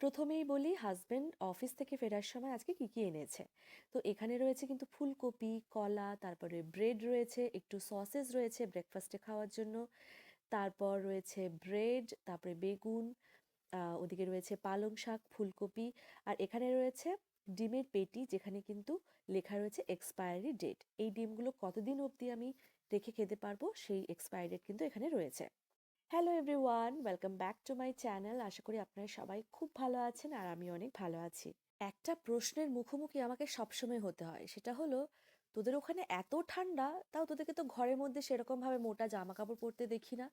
প্রথমেই বলি husband office থেকে ফেরার সময় আজকে কি কি এনেছে? তো এখানে রয়েছে কিন্তু ফুলকপি, কলা, তারপরে ব্রেড রয়েছে, একটু সসেস রয়েছে ব্রেকফাস্টে খাওয়ার জন্য। তারপর রয়েছে ব্রেড তারপরে বেগুন ওদিকে রয়েছে পালং শাক, ফুলকপি, আর এখানে রয়েছে ডিমের পেটি, যেখানে কিন্তু লেখা রয়েছে এক্সপায়ারি ডেট এই ডিমগুলো কতদিন অবধি আমি রেখে খেতে পারব? সেই এক্সপায়ারি ডেট কিন্তু এখানে রয়েছে। Hello everyone welcome back to my channel আশা করি আপনারা সবাই খুব ভালো আছেন আর আমি অনেক ভালো আছি। একটা প্রশ্নের মুখোমুখি আমাকে সবসময় হতে হয়। সেটা হলো, তোদের ওখানে এত ঠান্ডা, তাও তোদেরকে তো ঘরের মধ্যে সেরকমভাবে মোটা জামা কাপড় পরতে দেখি না।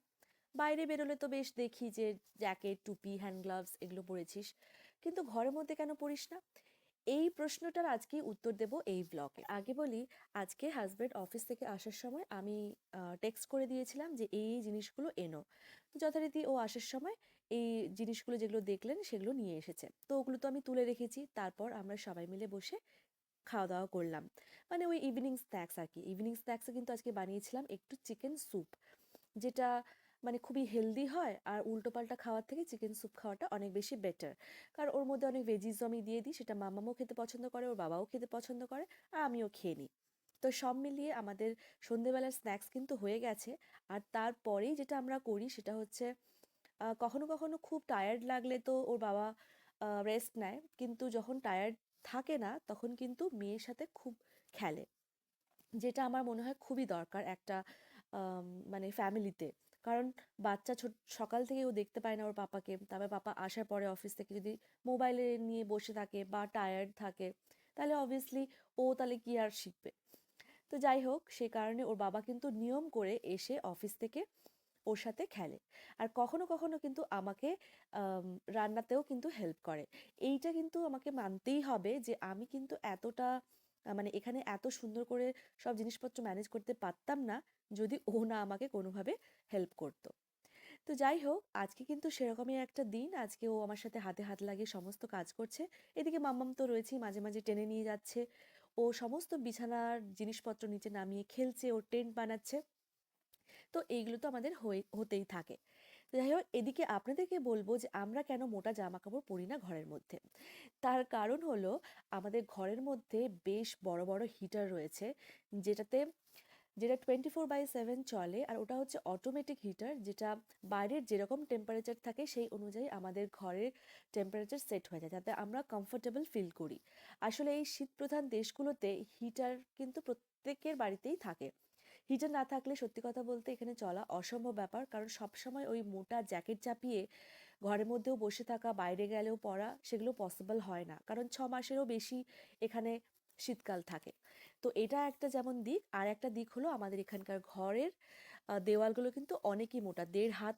বাইরে বেরোলে তো বেশ দেখি যে জ্যাকেট টুপি হ্যান্ড গ্লাভস এগুলো পরেছিস। কিন্তু ঘরের মধ্যে কেন পরিস না? এই প্রশ্নটার আজকেই উত্তর দেব এই ব্লগে আগে বলি, আজকে হাজবেন্ড অফিস থেকে আসার সময় আমি টেক্সট করে দিয়েছিলাম যে, এই এই জিনিসগুলো এনো। তো যথারীতি ও আসার সময় এই জিনিসগুলো যেগুলো দেখলেন সেগুলো নিয়ে এসেছে। তো ওগুলো তো আমি তুলে রেখেছি, তারপর আমরা সবাই মিলে বসে খাওয়া দাওয়া করলাম। মানে ওই ইভিনিং স্ন্যাক্স আর কি। ইভিনিং স্ন্যাক্সে কিন্তু আজকে বানিয়েছিলাম একটু চিকেন স্যুপ যেটা মানে খুবই হেলদি হয় আর উল্টোপাল্টা খাওয়ার থেকে চিকেন স্যুপ খাওয়াটা অনেক বেশি বেটার কারণ ওর মধ্যে অনেক ভেজিস আমি দিয়ে দিই, সেটা মামামও খেতে পছন্দ করে, ওর বাবাও খেতে পছন্দ করে, আর আমিও খেয়ে নিই। তো সব মিলিয়ে আমাদের সন্ধেবেলার স্ন্যাক্স কিন্তু হয়ে গেছে। আর তারপরেই যেটা আমরা করি সেটা হচ্ছে কখনো কখনো খুব টায়ার্ড লাগলে তো ওর বাবা রেস্ট নেয়। কিন্তু যখন টায়ার্ড থাকে না, তখন কিন্তু মেয়ের সাথে খুব খেলে। যেটা আমার মনে হয় খুবই দরকার একটা মানে ফ্যামিলিতে কারণ বাচ্চা ছোট সকাল থেকে ও দেখতে পায় না ওর পাপাকে। তারপর পাপা আসার পরে অফিস থেকে যদি মোবাইলে নিয়ে বসে থাকে বা টায়ার্ড থাকে তাহলে অবভিয়াসলি ও তাহলে কি আর শিখবে? তো যাই হোক সে কারণে ওর বাবা কিন্তু নিয়ম করে এসে অফিস থেকে ওর সাথে খেলে। আর কখনো কখনো কিন্তু আমাকে আম, রান্নাতেও কিন্তু হেল্প করে। এইটা কিন্তু আমাকে মানতেই হবে যে আমি কিন্তু এতটা মানে এখানে এত সুন্দর করে সব জিনিসপত্র ম্যানেজ করতে পারতাম না যদি ও না আমাকে কোনোভাবে হেল্প করতো। তো যাই হোক, আজকে কিন্তু সেরকমই একটা দিন। আজকে ও আমার সাথে হাতে হাত লাগিয়ে সমস্ত কাজ করছে। এদিকে মাম্মাম তো রয়েছেই, মাঝে মাঝে টেনে নিয়ে যাচ্ছে। ও সমস্ত বিছানার জিনিসপত্র নিচে নামিয়ে খেলছে, ও টেন্ট বানাচ্ছে। তো এইগুলো তো আমাদের হয়ে, হতেই থাকে। যাই হোক, এদিকে আপনাদেরকে বলব যে আমরা কেন মোটা জামা কাপড় পরি না ঘরের মধ্যে? তার কারণ হলো আমাদের ঘরের মধ্যে বেশ বড় বড় হিটার রয়েছে, যেটাতে, যেটা টোয়েন্টি ফোর বাই সেভেন চলে, আর ওটা হচ্ছে অটোমেটিক হিটার, যেটা বাইরের যেরকম টেম্পারেচার থাকে সেই অনুযায়ী আমাদের ঘরের টেম্পারেচার সেট হয়ে যায়, যাতে আমরা কমফোর্টেবল ফিল করি। আসলে এই শীতপ্রধান দেশগুলোতে হিটার কিন্তু প্রত্যেকের বাড়িতেই থাকে। হিটার না থাকলে সত্যি কথা বলতে এখানে চলা অসম্ভব ব্যাপার। কারণ সবসময় ওই মোটা জ্যাকেট চাপিয়ে ঘরের মধ্যেও বসে থাকা, বাইরে গেলেও পড়া সেগুলো পসিবল হয় না। কারণ ছ মাসেরও বেশি এখানে শীতকাল থাকে। তো এটা একটা যেমন দিক, আর একটা দিক হলো আমাদের এখানকার ঘরের দেওয়ালগুলো কিন্তু অনেকই মোটা, দেড় হাত